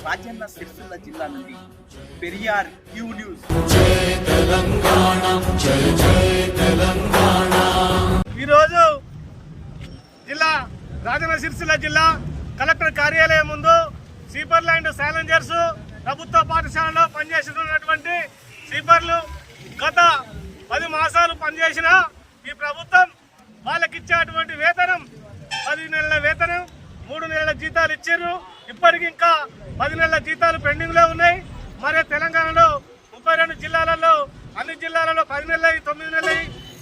రాజన్న సిరిసిల్ల జిల్లా నుండి Periyar Q news. ఈరోజు జిల్లా రాజన్న సిరిసిల్ల జిల్లా కలెక్టర్ కార్యాలయం ముందు సీపర్ ల్యాండ్ ఛాలెంజర్స్ ప్రభుత్వ పాఠశాలలో పనిచేస్తున్నటువంటి సీపర్లు గత పది మాసాలు పనిచేసిన ఈ ప్రభుత్వం వాళ్ళకి ఇచ్చేటువంటి వేతనం పది నెలల వేతనం మూడు నెలల జీతాలు ఇచ్చారు ఇప్పటికి ఇంకా పది నెలల జీతాలు పెండింగ్లో ఉన్నాయి. మరి తెలంగాణలో ముప్పై రెండు జిల్లాలలో అన్ని జిల్లాలలో పది నెలలు తొమ్మిది నెలలు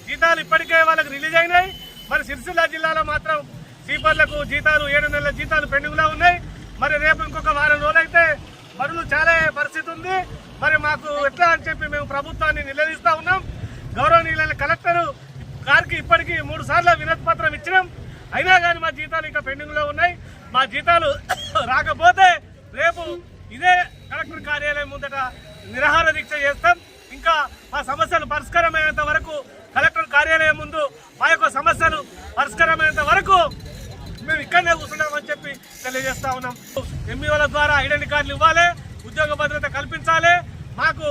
జీతాలు ఇప్పటికే వాళ్ళకి రిలీజ్ అయినాయి. మరి సిరిసిల్ల జిల్లాలో మాత్రం సీపర్లకు జీతాలు ఏడు నెలల జీతాలు పెండింగ్లో ఉన్నాయి. మరి రేపు ఇంకొక వారం రోజులైతే బరువులు చాలా పరిస్థితి ఉంది. మరి మాకు ఎట్లా అని చెప్పి మేము ప్రభుత్వాన్ని నిలదీస్తా ఉన్నాం. గౌరవనీయులైన కలెక్టర్ గారికి ఇప్పటికీ మూడు సార్లు వినతి పత్రం ఇచ్చినాం. అయినా కానీ మా జీతాలు ఇంకా పెండింగ్లో ఉన్నాయి. మా జీతాలు రాకపోతే రేపు ఇదే కలెక్టర్ కార్యాలయం ముందట నిరాహార దీక్ష చేస్తాం. ఇంకా మా సమస్యలు పరిష్కారమైనంత వరకు కలెక్టర్ కార్యాలయం ముందు మా యొక్క సమస్యలు పరిష్కారమైనంత వరకు మేము ఇక్కడనే కూర్చున్నామని చెప్పి తెలియజేస్తా ఉన్నాం. ఎంఈఓల ద్వారా ఐడెంటి కార్డులు ఇవ్వాలి ఉద్యోగ భద్రత కల్పించాలి. మాకు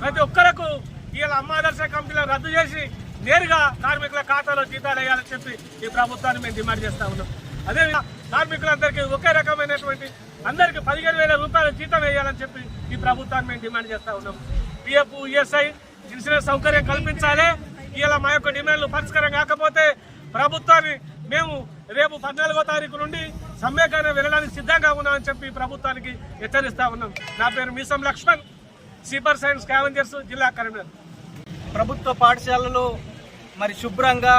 ప్రతి ఒక్కరకు ఇవాళ అమ్మాదర్శ కంపెనీలను రద్దు చేసి నేరుగా కార్మికుల ఖాతాలో జీతాలు వేయాలని చెప్పి ఈ ప్రభుత్వాన్ని మేము డిమాండ్ చేస్తా ఉన్నాం. అదే కార్మికులందరికీ ఒకే రకమైనటువంటి అందరికీ పదిహేను వేల రూపాయల జీతం వేయాలని చెప్పి ఈ ప్రభుత్వాన్ని మేము డిమాండ్ చేస్తా ఉన్నాం. పిఎఫ్ ఈఎస్ఐ ఇన్సూరెన్స్ సౌకర్యం కల్పించాలి. ఇలా మా యొక్క డిమాండ్లు పరిష్కారం కాకపోతే ప్రభుత్వాన్ని మేము రేపు పద్నాలుగో తారీఖు నుండి సమ్మెకైనా వెళ్ళడానికి సిద్ధంగా ఉన్నామని చెప్పి ప్రభుత్వానికి హెచ్చరిస్తా ఉన్నాం. నా పేరు మీసం లక్ష్మణ్. సీపర్ సైన్స్ స్కావెంజర్స్ జిల్లా కరీంనగర్. ప్రభుత్వ పాఠశాలలు మరి శుభ్రంగా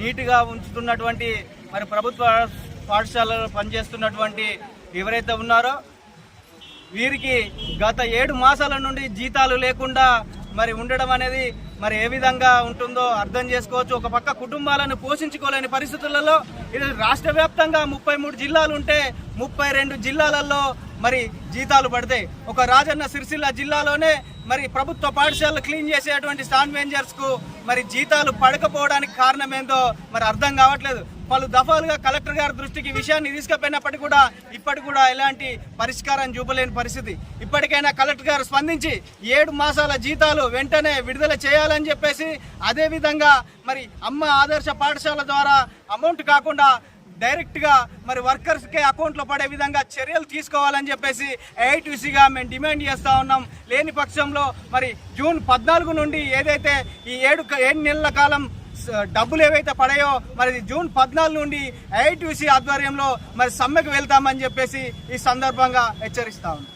నీట్గా ఉంచుతున్నటువంటి మరి ప్రభుత్వ పాఠశాలలో పనిచేస్తున్నటువంటి ఎవరైతే ఉన్నారో వీరికి గత ఏడు మాసాల నుండి జీతాలు లేకుండా మరి ఉండడం అనేది మరి ఏ విధంగా ఉంటుందో అర్థం చేసుకోవచ్చు. ఒక పక్క కుటుంబాలను పోషించుకోలేని పరిస్థితులలో ఇది రాష్ట్ర వ్యాప్తంగా ముప్పై మూడు జిల్లాలు ఉంటే ముప్పై రెండు జిల్లాలలో మరి జీతాలు పడతాయి. ఒక రాజన్న సిరిసిల్ల జిల్లాలోనే మరి ప్రభుత్వ పాఠశాలలు క్లీన్ చేసేటువంటి స్టాండ్ మేనేజర్స్కు మరి జీతాలు పడకపోవడానికి కారణం ఏందో మరి అర్థం కావట్లేదు. పలు దఫాలుగా కలెక్టర్ గారి దృష్టికి విషయాన్ని తీసుకుపోయినప్పటికీ కూడా ఇప్పటికి కూడా ఎలాంటి పరిష్కారం చూపలేని పరిస్థితి. ఇప్పటికైనా కలెక్టర్ గారు స్పందించి ఏడు మాసాల జీతాలు వెంటనే విడుదల చేయాలని చెప్పేసి అదేవిధంగా మరి అమ్మ ఆదర్శ పాఠశాల ద్వారా అమౌంట్ కాకుండా డైరెక్ట్గా మరి వర్కర్స్కే అకౌంట్లో పడే విధంగా చర్యలు తీసుకోవాలని చెప్పేసి ఏఐటీసీగా మేము డిమాండ్ చేస్తూ ఉన్నాం. లేని పక్షంలో మరి జూన్ పద్నాలుగు నుండి ఏదైతే ఈ ఏడు ఏడు నెలల కాలం డబ్బులు ఏవైతే పడాయో మరి జూన్ పద్నాలుగు నుండి ఐటీసీ ఆధ్వర్యంలో మరి సమ్మెకు వెళ్తామని చెప్పేసి ఈ సందర్భంగా హెచ్చరిస్తా ఉంది